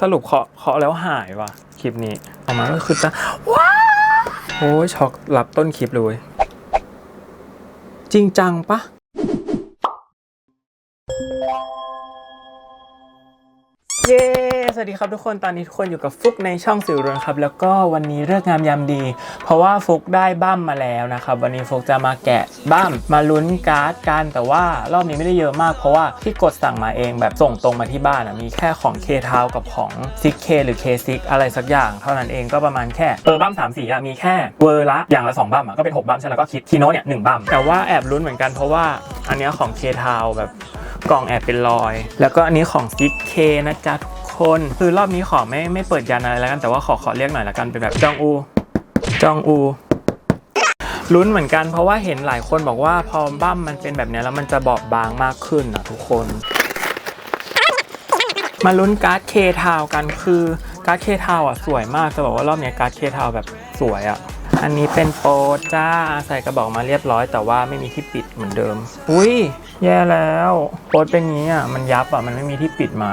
สรุปเคาะเคาะแล้วหายว่ะคลิปนี้ออกมาก็คือจะว้าโอ้ยช็อกรับต้นคลิปเลยเว้ยจริงจังปะเย้ สวัสดีครับทุกคนตอนนี้ทุกคนอยู่กับฟุกในช่องสิวเรืองครับ แล้วก็วันนี้เลิกษ์งามยามดี เพราะว่าฟุกได้บั้มมาแล้วนะครับวันนี้ฟุกจะมาแกะบั้มมาลุ้นการ์ดกันแต่ว่ารอบนี้ไม่ได้เยอะมาก เพราะว่าที่กดสั่งมาเองแบบส่งตรงมาที่บ้านอะมีแค่ของเคทาวกับของซิกเคหรือเคซิกอะไรสักอย่าง เท่านั้นเองก็ประมาณแค่เออบั้มสามสีอะมีแค่เวอร์ละอย่างละสองบั้มอะก็เป็นหกบั้มใช่แล้วก็คิดคีโน่เนี่ยหนึ่งบั้มแต่ว่าแอบลุ้นเหมือนกันเพราะว่าอันเนี้ยของเคทาวแบบกล่องแอบเป็นรอย แล้วก็อันนี้ของซิกเคนะจ๊ะทุก คน คือรอบนี้ขอไม่ไม่เปิดยันอะไรแล้วกันแต่ว่าขอขอเรียกหน่อยละกันเป็นแบบจองอู จองอูลุ้นเหมือนกันเพราะว่าเห็นหลายคนบอกว่าพอบั้มมันเป็นแบบนี้แล้วมันจะบอบบางมากขึ้นนะทุกคน มาลุ้นการ์ดเคทาวกันคือการ์ดเคทาวอะสวยมากจะบอกว่ารอบนี้การ์ดเคทาวแบบสวยอะอันนี้เป็นโปรจ้าใส่กระบอกมาเรียบร้อย แต่ว่าไม่มีที่ปิดเหมือนเดิม อุ้ยแย่แล้วโปรเป็นงี้อะมันยับอะมันไม่มีที่ปิดมา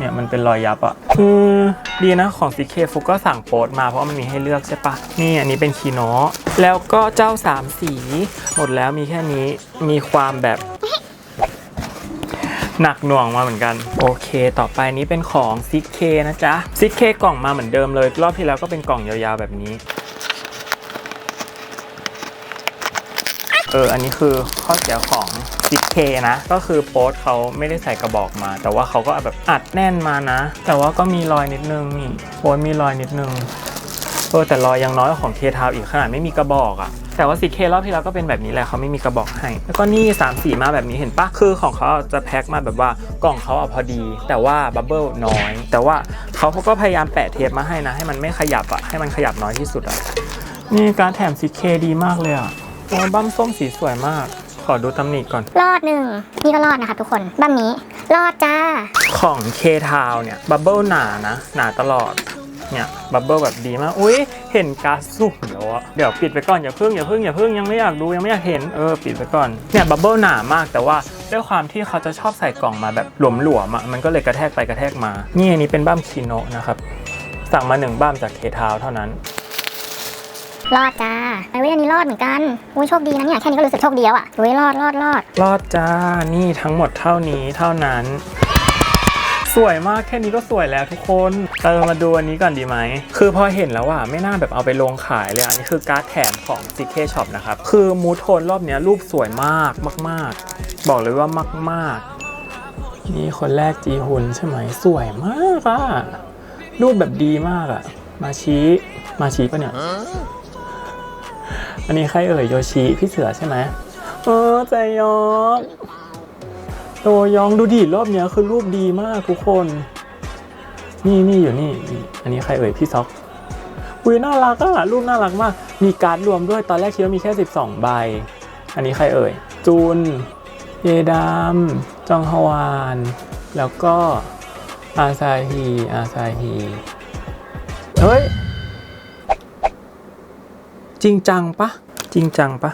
เนี่ยมันเป็นรอยยับอะคือดีนะของ CK ฟุกก็สั่งโปสมาเพราะมันมีให้เลือกใช่ปะนี่อันนี้เป็นคีโนแล้วก็เจ้าสามสี หมดแล้วมีแค่นี้มีความแบบหนักหน่วงมาเหมือนกัน โอเค ต่อไปนี้เป็นของซิกเคนะจ๊ะซิกเคกล่องมาเหมือนเดิมเลย รอบที่แล้วก็เป็นกล่องยาวๆแบบนี้ เอออันนี้คือข้อเสียของซิกเคนะ ก็คือโป๊ตเขาไม่ได้ใส่กระบอกมา แต่ว่าเขาก็แบบอัดแน่นมานะ แต่ว่าก็มีรอยนิดนึงนี่โป๊ตมีรอยนิดนึงเออแต่รอยยังน้อยของเคทาวอีกขนาดไม่มีกระบอกอะแต่ว่าซีเครอบที่แล้วก็เป็นแบบนี้แหละเขาไม่มีกระบอกให้ แล้วก็นี่3ามสีมาแบบนี้เห็นปะคือของเขาจะแพ็คมาแบบว่ากล่องเขาเอะพอดี แต่ว่าบับเบิลน้อย แต่ว่าเขาก็พยายามแปะเทปมาให้นะ ให้มันไม่ขยับอะให้มันขยับน้อยที่สุดอะนี่การแถมซีเคดีมากเลยอะ โอ้บั้มส้มสีสวยมาก ขอดูตำหนิก่อน รอดหนึ่งนี่ก็รอดนะคะทุกคนบ้ามนี้ รอดจ้า ของเคทาวเนี่ย บับเบิลหนานะ หนาตลอด เนี่ย บับเบิลแบบดีมาก อุ้ยเห็นก๊าซสุ่มแล้วอะเดี๋ยวปิดไปก่อน อย่าเพิ่งอย่าเพิ่งอย่าเพิ่งยังไม่อยากดูยังไม่อยากเห็น เออ ปิดไปก่อน เนี่ย บับเบิลหนามากแต่ว่าด้วยความที่เขาจะชอบใส่กล่องมาแบบหลวมๆอะมันก็เลยกระแทกไปกระแทกมา นี่อันนี้เป็นบ้ามคีโนะนะครับ สั่งมาหนึ่งบ้ามจากเคทาวเท่านั้น รอดจ้าไอ้เว้ยอันนี้รอดเหมือนกันอุ้ยโชคดีนะเนี่ยแค่นี้ก็รู้สึกโชคดีแล้วอะอุ้ยรอดรอดรอดรอดจ้า นี่ทั้งหมดเท่านี้เท่านั้น สวยมากแค่นี้ก็สวยแล้วทุกคนเออมาดูอันนี้ก่อนดีไหม คือพอเห็นแล้วอะไม่น่าแบบเอาไปลงขายเลยอะอันนี้คือการ์ดแถมของ CK Shop นะครับ คือมูทโทนรอบเนี้ยรูปสวยมากมาก ๆ บอกเลยว่ามาก ๆ นี่คนแรกจีฮุนใช่ไหมสวยมากอะรูปแบบดีมากอะมาชี้มาชี้ปะเนี่ย อันนี้ใครเอ่ยโยชิพี่เสือใช่ไหมเออใจยองโตยองดูดิรอบเนี้ยคือรูปดีมากทุกคน นี่นี่อยู่นี่นี่อันนี้ใครเอ่ยพี่ซ็อกอุ้ยน่ารักอะรูปน่ารักมาก มีการ์ดรวมด้วยตอนแรกคิดว่ามีแค่ 12 ใบ อันนี้ใครเอ่ย จูน เยดามจองฮวาน แล้วก็อาซาฮีอาซาฮี เฮ้ย จริงจังปะจริงจังปะ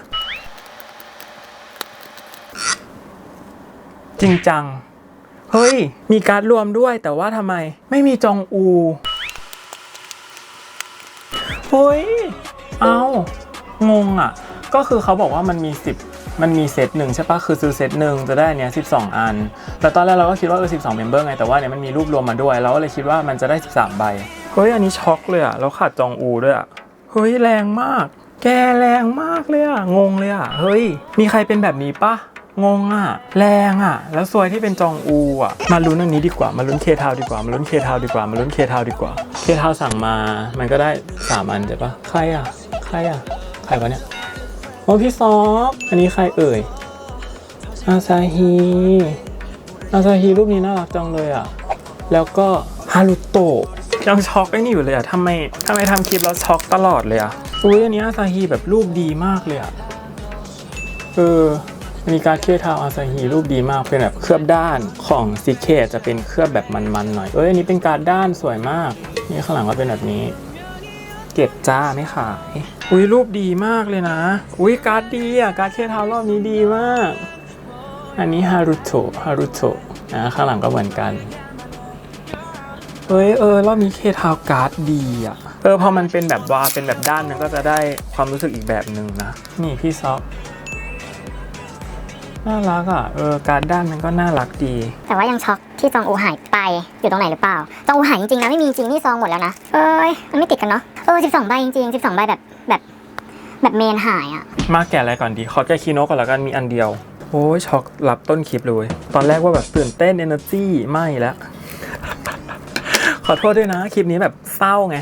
จริงจัง เฮ้ย มีการรวมด้วยแต่ว่าทำไมไม่มีจองอูเฮ้ย เอางงอะ ก็คือเขาบอกว่ามันมี 10 มันมีเซตหนึ่งใช่ปะคือซื้อเซตหนึ่งจะได้เนี้ย12อัน แต่ตอนแรกเราก็คิดว่าเออ12เมมเบอร์ไง แต่ว่าเนี่ยมันมีรูปรวมมาด้วย เราก็เลยคิดว่ามันจะได้ 13 ใบ เฮ้ย อันนี้ช็อกเลยอะ แล้วขาดจองอูด้วยอะ เฮ้ยแรงมาก แกแรงมากเลยอะงงเลยอะเฮ้ย มีใครเป็นแบบนี้ปะงงอะแรงอะแล้วซวยที่เป็นจองอูอะมาลุ้นอันนี้ดีกว่ามาลุ้นเคทาวดีกว่ามาลุ้นเคทาวดีกว่ามาลุ้นเคทาวดีกว่าเคทาวสั่งมา มันก็ได้สามอันใช่ปะใครอะใครอะใครวะเนี่ยโอ้พี่ซอฟอันนี้ใครเอ่ยอาซาฮีอาซาฮีรูปนี้น่ารักจังเลยอะแล้วก็ฮารุโตะ ยังช็อกไอ้นี่อยู่เลยอะทำไมทำไมทำคลิปแล้วช็อกตลอดเลยอะอุ้ยอันนี้อาซาฮีแบบรูปดีมากเลยอะเออมีการเคทาวอาซาฮีรูปดีมากเป็นแบบเคลือบด้านของซิเคจะเป็นเคลือบแบบมันๆหน่อย เอ้ยอันนี้เป็นการด้านสวยมาก นี่ข้างหลังก็เป็นแบบนี้ เก็บจ้าไม่ขายอุ้ยรูปดีมากเลยนะ อุ้ยการ์ดดีอะการ์ดเคทาวรอบนี้ดีมาก อันนี้ฮารุโตะฮารุโตะนะข้างหลังก็เหมือนกัน เฮ้ยเออรอบนี้เคทาวการ์ดดีอะ เออพอมันเป็นแบบว่าเป็นแบบด้านมันก็จะได้ความรู้สึกอีกแบบหนึ่งนะ นี่พี่ซอกน่ารักอะเออการ์ดด้านมันก็น่ารักดี แต่ว่ายังช็อกที่ซองอูหายไปอยู่ตรงไหนหรือเปล่าซองอูหายจริงๆนะไม่มีจริงนี่ซองหมดแล้วนะเอ้ยมันไม่ติดกันเนาะเออ12ใบจริงๆ12ใบแบบแบบแบบเมนหายอะมาแกะอะไรก่อนดีขอแกะคีโนก่อนแล้วกันมีอันเดียวโอ้ยช็อกรับต้นคลิปเลย ตอนแรกว่าแบบตื่นเต้น energy ไม่แล้ว ขอโทษด้วยนะ คลิปนี้แบบเศร้าไง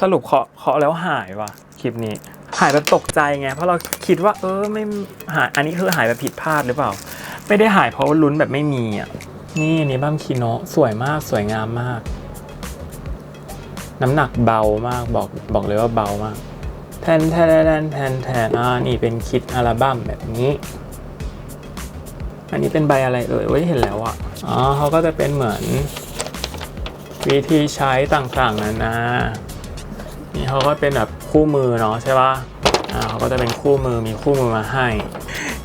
สรุปเคาะเคาะแล้วหายว่ะ คลิปนี้ หายแบบตกใจไง เพราะเราคิดว่า เออไม่หาย อันนี้คือหายแบบผิดพลาดหรือเปล่า ไม่ได้หายเพราะว่าลุ้นแบบไม่มีอะ นี่อันนี้บ้ามคีโนะสวยมากสวยงามมาก น้ำหนักเบามากบอกบอกเลยว่าเบามากแทนแทนแทนแทนแทนอ่านี่เป็นคิดอัลบั้มแบบนี้ อันนี้เป็นใบอะไรเอ่ยเว้ยเห็นแล้วอะอ๋อเขาก็จะเป็นเหมือน วิธีใช้ต่างๆนานานี่เขาก็เป็นแบบคู่มือเนาะใช่ปะอ่าเขาก็จะเป็นคู่มือมีคู่มือมาให้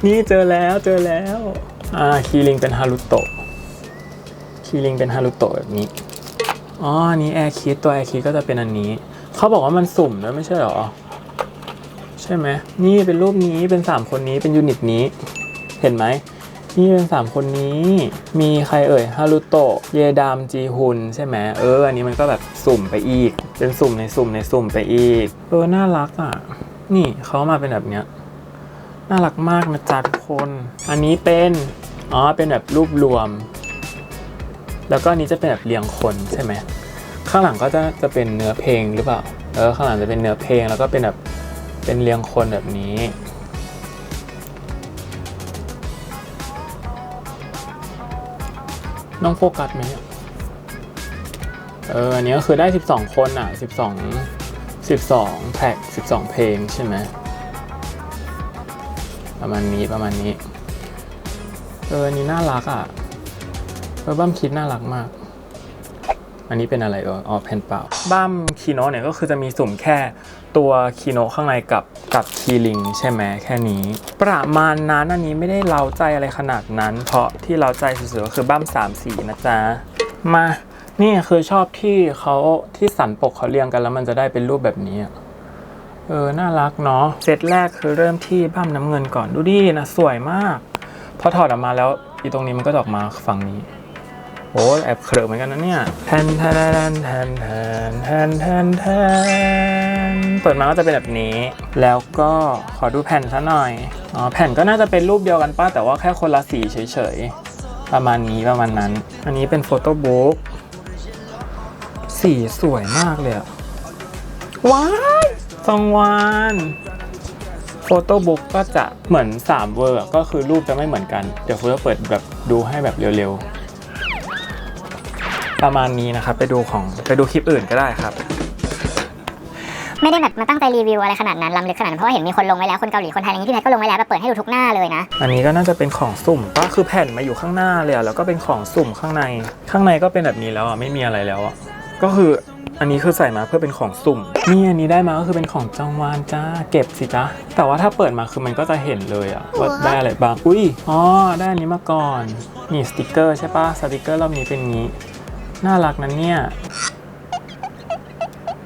นี่เจอแล้วเจอแล้วอ่าคีริงเป็นฮารุโตะคีริงเป็นฮารุโตะแบบนี้อ๋อนี้แอร์คิดตัวแอร์คิดก็จะเป็นอันนี้ เขาบอกว่ามันสุ่มด้วไม่ใช่หรอ ใช่ไหมนี่เป็นรูปนี้เป็นสามคนนี้เป็นยูนิตนี้ เห็นไหม นี่เป็นสามคนนี้มีใครเอ่ยฮารุโตะเยดามจีฮุนใช่ไหมเออ อันนี้มันก็แบบสุ่มไปอีก เป็นสุ่มในสุ่มในสุ่มไปอีก เออ น่ารักอะ นี่เขามาเป็นแบบเนี้ยน่ารักมากนะจ๊ะทุกคน อันนี้เป็นอ๋อเป็นแบบรูปรวม แล้วก็อันนี้จะเป็นแบบเรียงคนใช่ไหมข้างหลังก็จะจะเป็นเนื้อเพลงหรือเปล่าเออข้างหลังจะเป็นเนื้อเพลงแล้วก็เป็นแบบเป็นเรียงคนแบบนี้ น้องโฟกัสไหมเอออันนี้ก็คือได้ 12 คนอะ 12 12แท็ก12 เพลงใช่ไหมประมาณนี้ประมาณนี้ เอออันนี้น่ารักอะเออบ้ามคิดน่ารักมาก อันนี้เป็นอะไรเอออ๋อแผ่นเปล่าบ้ามคีโนเนี่ยก็คือจะมีสุ่มแค่ตัวคีโนข้างในกับ กับคีลิงใช่ไหมแค่นี้ ประมาณนั้นอันนี้ไม่ได้เล้าใจอะไรขนาดนั้น เพราะที่เล้าใจสุดๆก็คือบ้ามสามสีนะจ๊ะ มานี่คือชอบที่เขาที่สันปกเขาเรียงกันแล้วมันจะได้เป็นรูปแบบนี้เออ น่ารักเนาะเซตแรกคือเริ่มที่บ้ามน้ำเงินก่อนดูดินะสวยมากพอถอดออกมาแล้วอีตรงนี้มันก็ออกมาฝั่งนี้โอ้แอบเคลอะเหมือนกันนะเนี่ยแทนแทนแทนแทนแทนแทนแทน เปิดมาก็จะเป็นแบบนี้ แล้วก็ขอดูแผ่นซะหน่อยอ๋อแผ่นก็น่าจะเป็นรูปเดียวกันป้าแต่ว่าแค่คนละสีเฉยๆ ประมาณนี้ประมาณนั้น อันนี้เป็นโฟโต้บุ๊กสีสวยมากเลยอะว้ายสองวานโฟโต้บุ๊กก็จะเหมือน3เวอร์ก็คือรูปจะไม่เหมือนกัน เดี๋ยวเฟิร์สเปิดแบบดูให้แบบเร็วๆ ประมาณนี้นะครับ ไปดูของไปดูคลิปอื่นก็ได้ครับ ไม่ได้แบบมาตั้งใจรีวิวอะไรขนาดนั้นล้ำลึกขนาดนั้นเพราะว่าเห็นมีคนลงไว้แล้วคนเกาหลีคนไทยอะไรอย่างนี้พี่แพทก็ลงไว้แล้วแบบเปิดให้ดูทุกหน้าเลยนะอันนี้ก็น่าจะเป็นของสุ่มก็คือแผ่นมาอยู่ข้างหน้าเลยอะแล้วก็เป็นของสุ่มข้างใน ข้างในก็เป็นแบบนี้แล้วอะไม่มีอะไรแล้วอะก็คืออันนี้คือใส่มาเพื่อเป็นของสุ่มนี่อันนี้ได้มาก็คือเป็นของจังหวานจ้าเก็บสิจ้าแต่ว่าถ้าเปิดมาคือมันก็จะเห็นเลยอะว่าได้อะไรบ้างอุ้ยอ๋อได้อันนี้มาก่อนนี่สติกเกอร์ใช่ปะสติกเกอร์รอบนี้เป็นงี้ น่ารักนะเนี่ย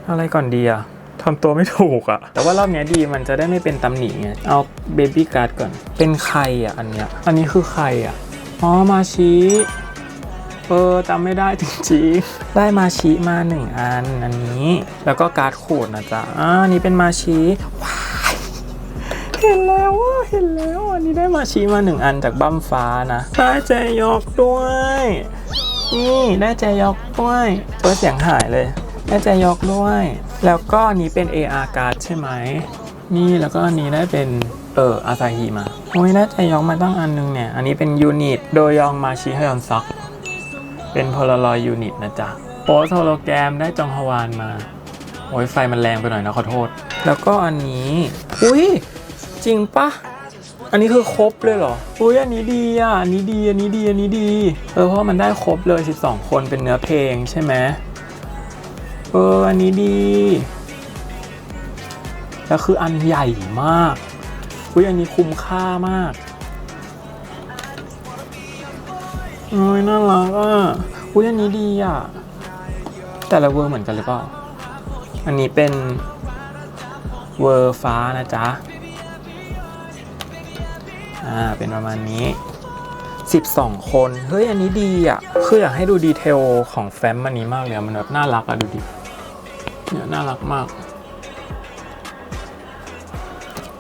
อะไรก่อนดีอะ ทำตัวไม่ถูกอะแต่ว่ารอบเนี้ยดีมันจะได้ไม่เป็นตำหนิไงเอาเบบี้การ์ดก่อน เป็นใครอะอันเนี้ย อันนี้คือใครอะอ๋อมาชีเออจำไม่ได้จริงๆ ได้มาชีมาหนึ่งอันอันนี้ แล้วก็การ์ดขูดนะจ๊ะอ่าอันนี้เป็นมาชีว้ายเห็นแล้วว่าเห็นแล้วอันนี้ได้มาชีมาหนึ่งอันจากบั้มฟ้านะได้เจยอกด้วยนี่ได้แจยอกด้วยตัวเสียงหายเลย ได้แจยอกด้วย แล้วก็นี้เป็น AR card ใช่ไหม นี่แล้วก็อันนี้ได้เป็นเอออาซาฮิมาโอ้ยได้แจยอกมาตั้งอันนึงเนี่ย อันนี้เป็นยูนิตโดยยองมาชิฮยอนซอกเป็นพลารอยยูนิตนะจ๊ะโพสโฮโลแกรมได้จองฮวานมา โอ้ยไฟมันแรงไปหน่อยนะขอโทษ แล้วก็อันนี้ อุ้ยจริงปะอันนี้คือครบเลยเหรอ อุ้ยอันนี้ดีอะ อันนี้ดี อันนี้ดี อันนี้ดี เออเพราะมันได้ครบเลย 12 คนเป็นเนื้อเพลงใช่ไหม เอออันนี้ดีแล้วคืออันใหญ่มากอุ้ยอันนี้คุ้มค่ามากโอ้ยน่ารักอะอุ้ยอันนี้ดีอะ แต่ละเวอร์เหมือนกันหรือเปล่า อันนี้เป็นเวอร์ฟ้านะจ๊ะ อ่า เป็นประมาณนี้ 12 คน เฮ้ย อันนี้ดีอะ คืออยากให้ดูดีเทลของแฟ้มอันนี้มากเลย มันแบบน่ารักอะ ดูดิ เนี่ยน่ารักมาก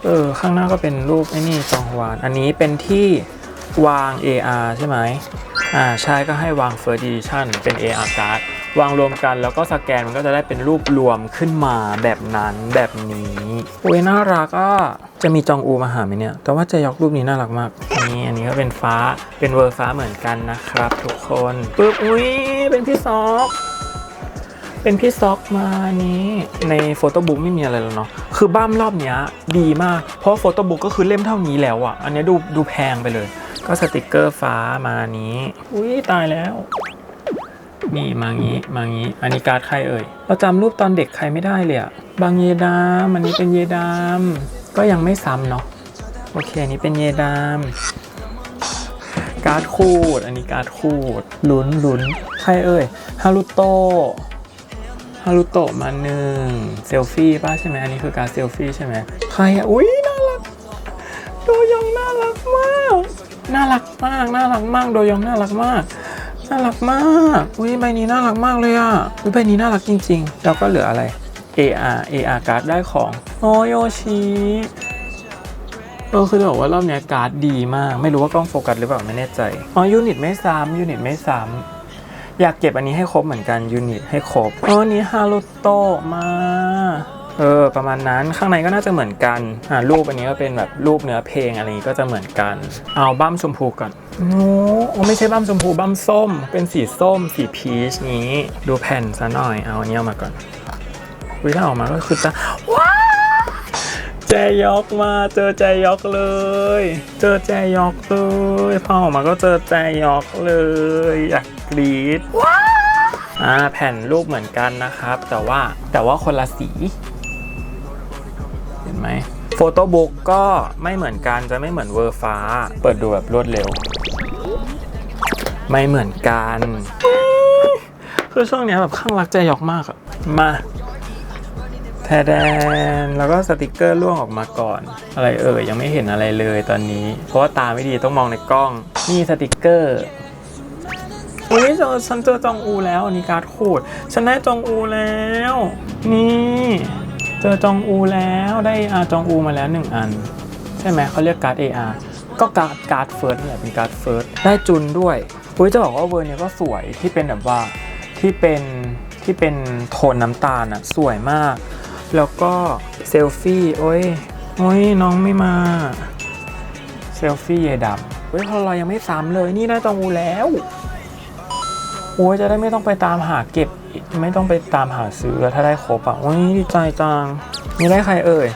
เออ ข้างหน้าก็เป็นรูปไอ้นี่จองฮวาน อันนี้เป็นที่วาง AR ใช่ไหมอ่าใช่ก็ให้วาง First Edition เป็น AR card วางรวมกันแล้วก็สแกนมันก็จะได้เป็นรูปรวมขึ้นมาแบบนั้นแบบนี้อุ้ยน่ารักอะจะมีจองอูมาหาไหมเนี่ย แต่ว่าจะยกรูปนี้น่ารักมากนี่อันนี้ก็เป็นฟ้าเป็นเวอร์ฟ้าเหมือนกันนะครับ ทุกคนปึ๊บอุ้ยเป็นพี่ซอก เป็นพี่ซอกมานี้ในโฟโต้บุ๊กไม่มีอะไรแล้วเนาะคือบ้ามรอบเนี้ยดีมาก เพราะโฟโต้บุ๊กก็คือเล่มเท่านี้แล้วอะ่ะ อันเนี้ยดูดูแพงไปเลย ก็สติกเกอร์ฟ้ามานี้ อุ้ยตายแล้ว นี่มางี้มางี้ อันนี้การ์ดใครเอ่ย เราจำรูปตอนเด็กใครไม่ได้เลยอะบางเยดามอันนี้เป็นเยดามก็ยังไม่ซ้ำเนาะโอเคอันนี้เป็นเยดามการ์ดคูด อันนี้การ์ดคูด ลุ้นลุ้นใครเอ่ย ฮารุโตะ ฮารุโตะมาหนึ่งเซลฟี่ป้าใช่ไหมอันนี้คือการเซลฟี่ใช่ไหมใครอะอุ้ยน่ารักโดยองน่ารักมากน่ารักมากน่ารักมากโดยองน่ารักมากน่ารักมากอุ้ยใบนี้น่ารักมากเลยอะอุ้ยใบนี้น่ารักจริงๆแล้วก็เหลืออะไร AR AR การ์ดได้ของโอโยชิเออคือจะบอกว่ารอบนี้การ์ดดีมาก ไม่รู้ว่ากล้องโฟกัสหรือเปล่าไม่แน่ใจอ๋อยูนิตไม่ซ้ำยูนิตไม่ซ้ำ อยากเก็บอันนี้ให้ครบเหมือนกันยูนิตให้ครบอ๋ออันนี้ฮารุโตะมาเออประมาณนั้นข้างในก็น่าจะเหมือนกันอ่ารูปอันนี้ก็เป็นแบบรูปเนื้อเพลงอะไรอย่างงี้ก็จะเหมือนกัน เอาบั้มชมพูก่อนโอ้ไม่ใช่บั้มชมพูบั้มส้ม เป็นสีส้ม สีพีชนี้ ดูแผ่นซะหน่อยเอาอันนี้เอามาก่อนวิถ้าออกมาก็คือจะว้า จยอกมา เจอแจยอกเลย เจอแจยอกเลยพอออกมาก็เจอแจยอกเลยอยากกรี๊ดอ่าแผ่นรูปเหมือนกันนะครับ แต่ว่าแต่ว่าคนละสี เห็นไหมโฟโต้บุ๊กก็ไม่เหมือนกันจะไม่เหมือนเวอร์ฟ้า เปิดดูแบบรวดเร็ว ไม่เหมือนกัน คือช่วงเนี้ยแบบข้างรักใจหยอกมากอะมา แดนแล้วก็สติกเกอร์ล่วงออกมาก่อน อะไรเอ่ยยังไม่เห็นอะไรเลยตอนนี้ เพราะว่าตาไม่ดีต้องมองในกล้อง นี่สติกเกอร์อุ้ยเจอฉันเจอจองอูแล้วอันนี้การ์ดขูดฉันได้จองอูแล้ว นี่เจอจองอูแล้วได้อาจองอูมาแล้วหนึ่งอัน ใช่ไหมเขาเรียกการ์ด AR ก็การ์ดการ์ดเฟิร์สนี่แหละเป็นการ์ดเฟิร์สได้จุนด้วยอุ้ยจะบอกว่าเวอร์เนี้ยก็สวยที่เป็นแบบว่าที่เป็นที่เป็นโทนน้ำตาลอะสวยมาก แล้วก็เซลฟี่โอ้ยโอ้ยน้องไม่มาเซลฟี่เยดำเฮ้ยพอเรายังไม่ซ้ำเลยนี่ได้จองอูแล้วโอ้ยจะได้ไม่ต้องไปตามหาเก็บ ไม่ต้องไปตามหาซื้อถ้าได้ครบอะโอ้ยดีใจจังนี่ได้ใครเอ่ย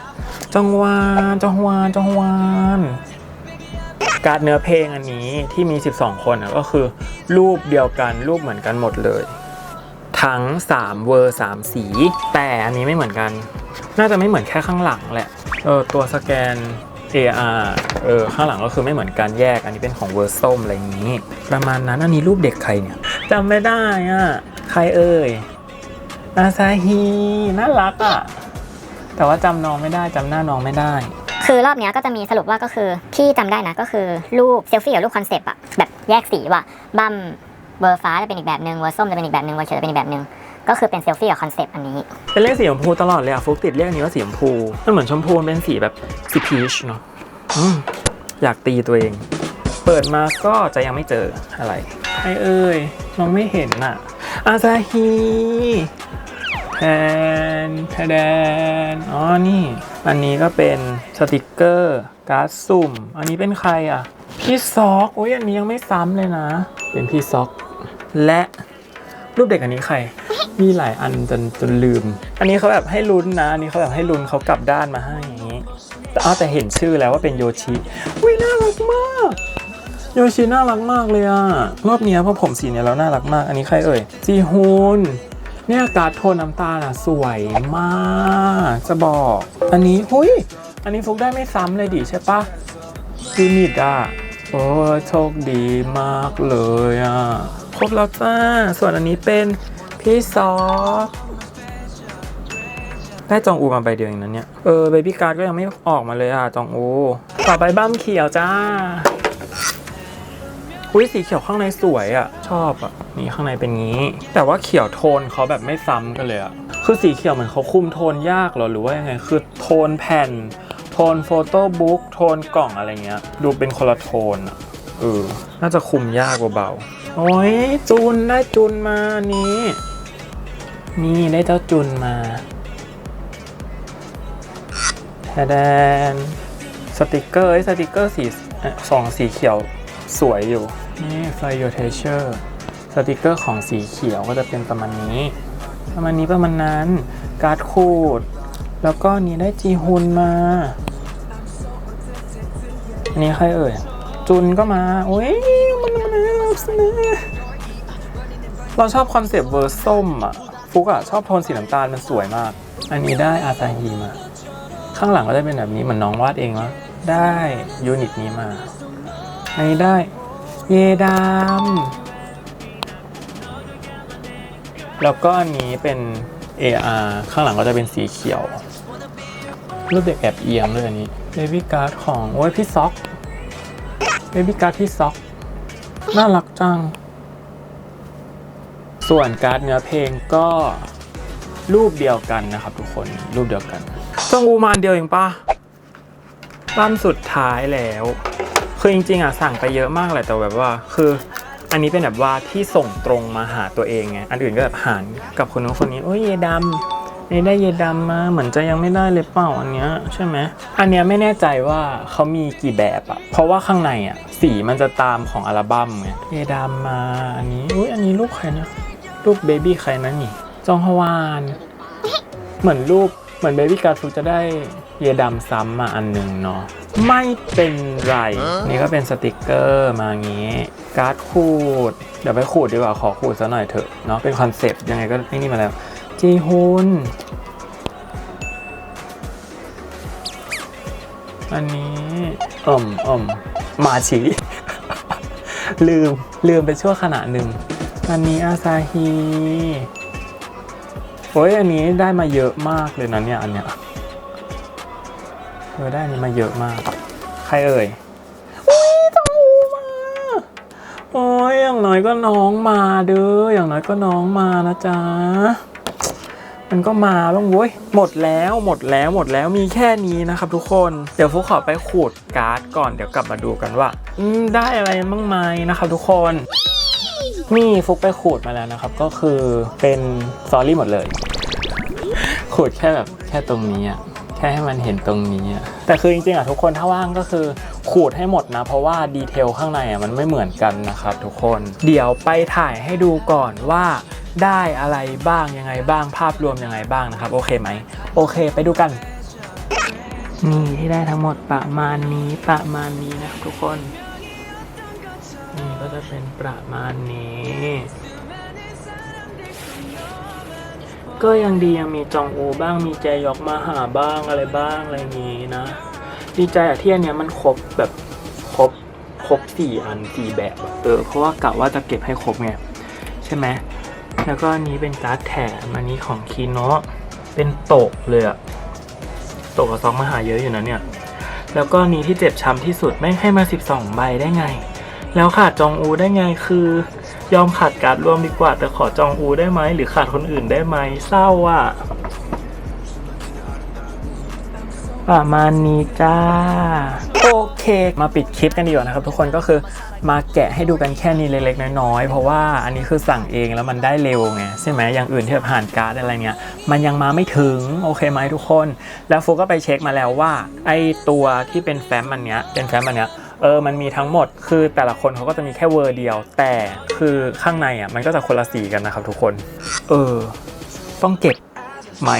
จังหวานจังหวานจังหวานการเนื้อเพลงอันนี้ที่มี 12 คนอะก็คือ รูปเดียวกันรูปเหมือนกันหมดเลย ทั้ง 3 เวอร์ 3 สี แต่อันนี้ไม่เหมือนกัน น่าจะไม่เหมือนแค่ข้างหลังแหละ เออตัวสแกน AR เออข้างหลังก็คือไม่เหมือนกันแยกอันนี้เป็นของเวอร์ส้มอะไรอย่างนี้ ประมาณนั้นอันนี้รูปเด็กใครเนี่ยจำไม่ได้อะ ใครเอ่ยอาซาฮีน่ารักอะ แต่ว่าจำน้องไม่ได้จำหน้าน้องไม่ได้คือรอบเนี้ยก็จะมีสรุปว่าก็คือที่จำได้นะก็คือรูปเซลฟี่กับรูปคอนเซปต์อะแบบแยกสีว่าบัม เวอร์ฟ้าจะเป็นอีกแบบหนึ่งเวอร์ส้มจะเป็นอีกแบบหนึ่งเวอร์เขียวจะเป็นอีกแบบหนึ่งก็คือเป็นเซลฟี่กับคอนเซปต์อันนี้ เป็นเลขสีชมพูตลอดเลยอะฟุกติดเรียกอันนี้ว่าสีชมพูมันเหมือนชมพูมันเป็นสีแบบสีพีชเนาะอืมอยากตีตัวเอง เปิดมาก็จะยังไม่เจออะไรใครเอ่ยมองไม่เห็นอะอาซาฮีแทนแทแดนอ๋อนี่ อันนี้ก็เป็นสติกเกอร์การ์ดสุ่ม อันนี้เป็นใครอะพี่ซอกโอ้ยอันนี้ยังไม่ซ้ำเลยนะ เป็นพี่ซอก และรูปเด็กอันนี้ใคร มีหลายอันจนจนลืม อันนี้เขาแบบให้ลุ้นนะ อันนี้เขาแบบให้ลุ้นเขากลับด้านมาให้อย่างนี้ แต่อ้าวแต่เห็นชื่อแล้วว่าเป็นโยชิอุ้ยน่ารักมาก โยชิน่ารักมากเลยอะรอบเนี้ยพราะผมสีเนี้ยแล้วน่ารักมาก อันนี้ใครเอ่ยจีฮุนเนี่ยการ์ดโทนน้ำตาลอะสวยมาก จะบอก อันนี้หุยอันนี้ฟุกได้ไม่ซ้ำเลยดิใช่ปะยูนิตอะโอ้โชคดีมากเลยอะ ครบแล้วจ้า ส่วนอันนี้เป็นพี่ซอฟได้จองอูมาใบเดียวเองนั้นเนี่ย เออเบบี้การ์ดก็ยังไม่ออกมาเลยอะจองอู ต่อไปบ้ามเขียวจ้าอุ้ยสีเขียวข้างในสวยอะ ชอบอะ นี่ข้างในเป็นงี้ แต่ว่าเขียวโทนเขาแบบไม่ซ้ำกันเลยอะ คือสีเขียวเหมือนเขาคุมโทนยากเหรอหรือว่ายังไง คือโทนแผ่น โทนโฟโต้บุ๊กโทนกล่องอะไรเงี้ย ดูเป็นคนละโทนอะ เออน่าจะคุมยากเบาๆโอ้ยจูนได้จูนมานี้ นี่ได้เจ้าจุนมาแทแดนสติกเกอร์ไอ้ยสติกเกอร์สีเอ่อสองสีเขียวสวยอยู่ นี่ Fly Your Treasure สติกเกอร์ของสีเขียวก็จะเป็นประมาณนี้ ประมาณนี้ประมาณนั้นการ์ดคูด แล้วก็นี่ได้จีฮุนมา อันนี้ใครเอ่ย จุนก็มา โอ้ยมันมันน่ารักนะเราชอบคอนเซปต์เวอร์ส้มอะ ฟุกอะ ชอบโทนสีน้ำตาลมันสวยมาก อันนี้ได้อาซาฮีมา ข้างหลังก็จะเป็นแบบนี้เหมือนน้องวาดเองวะได้ยูนิตนี้มาอันนี้ได้ เยดามแล้วก็อันนี้เป็น AR ข้างหลังก็จะเป็นสีเขียว รูปเด็กแอบเอียงด้วยอันนี้เบบี้การ์ดของ โอ้ยพี่ซ็อก เบบี้การ์ดพี่ซ็อก น่ารักจัง ส่วนการ์ดเนื้อเพลงก็รูปเดียวกันนะครับทุกคนรูปเดียวกันจองอูมาอันเดียวเองปะปั้มสุดท้ายแล้ว คือจริงๆอะสั่งไปเยอะมากเลยแต่แบบว่า คืออันนี้เป็นแบบว่าที่ส่งตรงมาหาตัวเองไงอันอื่นก็แบบหารกับคนนู้นคนนี้โอ้ยเยดำ นี่ได้เยดำมาเหมือนจะยังไม่ได้เลยเปล่าอันเนี้ยใช่ไหมอันเนี้ยไม่แน่ใจว่าเขามีกี่แบบอะเพราะว่าข้างในอะสีมันจะตามของอัลบั้มไงเยดำมาอันนี้อุ้ยอันนี้รูปใครนะรูปเบบี้ใครนะนี่ จองฮวานเหมือนรูปเหมือนเบบี้การ์ฟูจะได้เยดำซ้ำมาอันหนึ่งเนาะไม่เป็นไร นี่ก็เป็นสติกเกอร์มาอย่างงี้ การ์ดขูด เดี๋ยวไปขูดดีกว่าขอขูดซะหน่อยเถอะเนาะเป็นคอนเซปต์ยังไงก็ไอ้นี่มาแล้ว จีฮุน อันนี้อ่อมอ่อมมาชิลืม ลืมไปชั่วขณะหนึ่ง อันนี้อาซาฮีโอ้ยอันนี้ได้มาเยอะมากเลยนะเนี่ยอันเนี้ยเออได้อันนี้มาเยอะมาก ใครเอ่ยอุ้ยจองอูมาโอ้ยอย่างน้อยก็น้องมาเด้ออย่างน้อยก็น้องมานะจ๊ะ มันก็มาบ้างเว้ย หมดแล้วหมดแล้วหมดแล้วมีแค่นี้นะครับทุกคน เดี๋ยวฟุกขอไปขูดการ์ดก่อนเดี๋ยวกลับมาดูกันว่า อืมได้อะไรบ้างไหมนะครับทุกคนมีฟุกไปขูดมาแล้วนะครับ ก็คือเป็นซอรี่หมดเลย ขูดแค่แบบแค่ตรงนี้อะแค่ให้มันเห็นตรงนี้อะ แต่คือจริงๆอะทุกคนถ้าว่างก็คือขูดให้หมดนะ เพราะว่าดีเทลข้างในอะมันไม่เหมือนกันนะครับทุกคนเดี๋ยวไปถ่ายให้ดูก่อนว่าได้อะไรบ้างยังไงบ้างภาพรวมยังไงบ้างนะครับ โอเคไหมโอเค ไปดูกันนี่ที่ได้ทั้งหมดประมาณนี้ประมาณนี้นะครับทุกคนนี่ก็จะเป็นประมาณนี้ ก็ยังดียังมีจองอูบ้างมีแจยอกมาหาบ้างอะไรบ้างอะไรอย่างงี้นะ ดีใจอะที่อันเนี้ยมันครบแบบครบครบสี่อันสี่แบบอะเออเพราะว่ากะว่าจะเก็บให้ครบไงใช่ไหมแล้วก็อันนี้เป็นการ์ดแถมอันนี้ของคีโนะเป็นโตกเลยอะโตกกับซองมาหาเยอะอยู่นะเนี่ยแล้วก็นี้ที่เจ็บช้ำที่สุดไม่งให้มา 12 ใบได้ไง แล้วขาดจองอูได้ไงคือ ยอมขาดการ์ดรวมดีกว่า แต่ขอจองอูได้ไหม หรือขาดคนอื่นได้ไหมเศร้าอะ ประมาณนี้จ้า โอเค มาปิดคลิปกันดีกว่านะครับ ทุกคนก็คือมาแกะให้ดูกันแค่นี้เล็กๆน้อยๆ เพราะว่าอันนี้คือสั่งเองแล้วมันได้เร็วไงใช่ไหมอย่างอื่นที่แบบผ่านการ์ดอะไรเงี้ยมันยังมาไม่ถึงโอเคไหมทุกคน แล้วฟูก็ไปเช็คมาแล้วว่า ไอตัวที่เป็นแฟ้มอันเนี้ยเป็นแฟ้มอันเนี้ย เออมันมีทั้งหมด คือแต่ละคนเขาก็จะมีแค่เวอร์เดียว แต่คือข้างในอะมันก็จะคนละสีกันนะครับทุกคน เออ ต้องเก็บไหม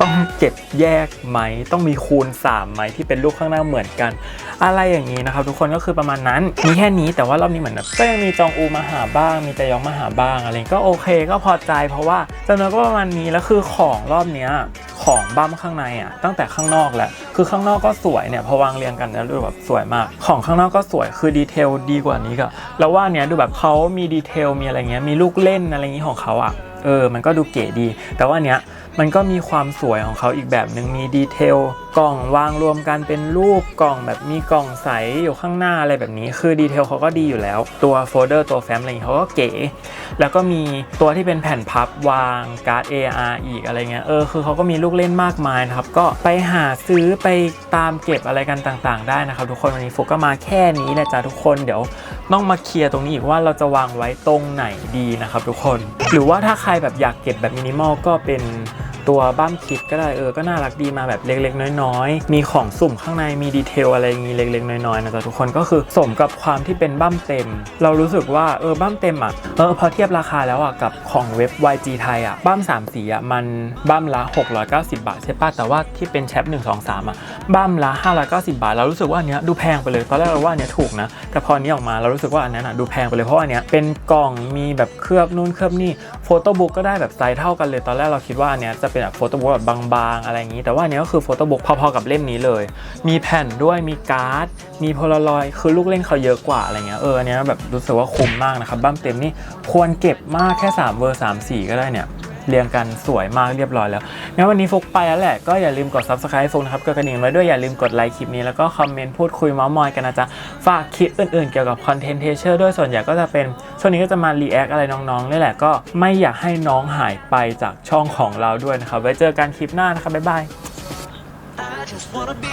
ต้องเก็บแยกไหม ต้องมีคูณ3ไหมที่เป็นรูปข้างหน้าเหมือนกัน อะไรอย่างนี้นะครับ ทุกคนก็คือประมาณนั้น มีแค่นี้แต่ว่ารอบนี้เหมือนก็ยังมีจองอูมาหาบ้าง มีจยองมาหาบ้างอะไรก็โอเคก็พอใจ เพราะว่าจำนวนก็ประมาณนี้แล้วคือของรอบเนี้ยของบ้ามข้างในอะตั้งแต่ข้างนอกแหละคือข้างนอกก็สวยเนี่ยพอวางเรียงกันแล้วดูแบบสวยมาก ของข้างนอกก็สวยคือดีเทลดีกว่านี้ก็แล้วว่าเนี้ยดูแบบเขามีดีเทลมีอะไรเงี้ยมีลูกเล่นอะไรอย่างงี้ของเขาอะเออ มันก็ดูเก๋ดี แต่ว่าเนี้ย มันก็มีความสวยของเขาอีกแบบหนึ่งมีดีเทลกล่องวางรวมกันเป็นรูปกล่องแบบมีกล่องใสอยู่ข้างหน้าอะไรแบบนี้คือดีเทลเขาก็ดีอยู่แล้ว ตัวโฟลเดอร์ตัวแฟ้มอะไรอย่างเงี้ยเขาก็เก๋ แล้วก็มีตัวที่เป็นแผ่นพับวางการ์ด AR อีกอะไรเงี้ยเออคือเขาก็มีลูกเล่นมากมายนะครับก็ไปหาซื้อไปตามเก็บอะไรกันต่างๆ ได้นะครับ ทุกคนวันนี้ฟุกก็มาแค่นี้แหละจ้าทุกคนเดี๋ยวต้องมาเคลียร์ตรงนี้อีกว่าเราจะวางไว้ตรงไหนดีนะครับทุกคน หรือว่าถ้าใครแบบอยากเก็บแบบมินิมอลก็เป็น ตัวบ้ามคิดก็ได้เออก็น่ารักดีมาแบบเล็กๆ น้อยๆ มีของสุ่มข้างในมีดีเทลอะไรอย่างงี้เล็กๆ น้อยๆนะจ๊ะทุกคนก็คือสมกับความที่เป็นบ้ามเต็ม เรารู้สึกว่าเออบ้ามเต็มอะเออพอเทียบราคาแล้วอะกับของเว็บ YG ไทยอะบ้าม3สีอะมันบ้ามละ 690 บาทใช่ป่ะแต่ว่าที่เป็นแชป1 2 3อะบ้ามละ 590 บาท เรารู้สึกว่าอันเนี้ยดูแพงไปเลยตอนแรกเราว่าอันเนี้ยถูกนะแต่พออันนี้ออกมาเรารู้สึกว่าอันนั้นอะดูแพงไปเลยเพราะอันเนี้ยเป็นกล่องมีแบบเคลือบนู่นเคลือบนี่โฟโต้บุ๊กก็ได้แบบไซส์เท่ากันเลยตอนแรกเราคิดว่าอันเนี้ยจะเป็นแบบโฟโต้บุ๊กแบบบางๆ อะไรอย่างนี้ แต่ว่าอันเนี้ยก็คือโฟโต้บุ๊กพอๆกับเล่มนี้เลย มีแผ่นด้วยมีการ์ด มีโพลารอยคือลูกเล่นเขาเยอะกว่าอะไรเงี้ยเอออันเนี้ยแบบรู้สึกว่าคุ้มมากนะครับบ้ามเต็มนี่ควรเก็บมากแค่3เวอร์3สีก็ได้เนี่ย เรียงกันสวยมากเรียบร้อยแล้วงั้นวันนี้ฟุกไปแล้วแหละก็อย่าลืมกด subscribe ฟุกนะครับกดกระดิ่งไว้ด้วยอย่าลืมกดไลค์คลิปนี้แล้วก็คอมเมนต์พูดคุยเมาส์มอยกันนะจ๊ะฝากคลิปอื่นๆเกี่ยวกับคอนเทนต์เทเชอร์ด้วยส่วนใหญ่ก็จะเป็นช่วงนี้ก็จะมา react อะไรน้องๆนี่แหละก็ไม่อยากให้น้องหายไปจากช่องของเราด้วยนะครับไว้เจอกันคลิปหน้านะครับบ๊ายบาย I just wanna be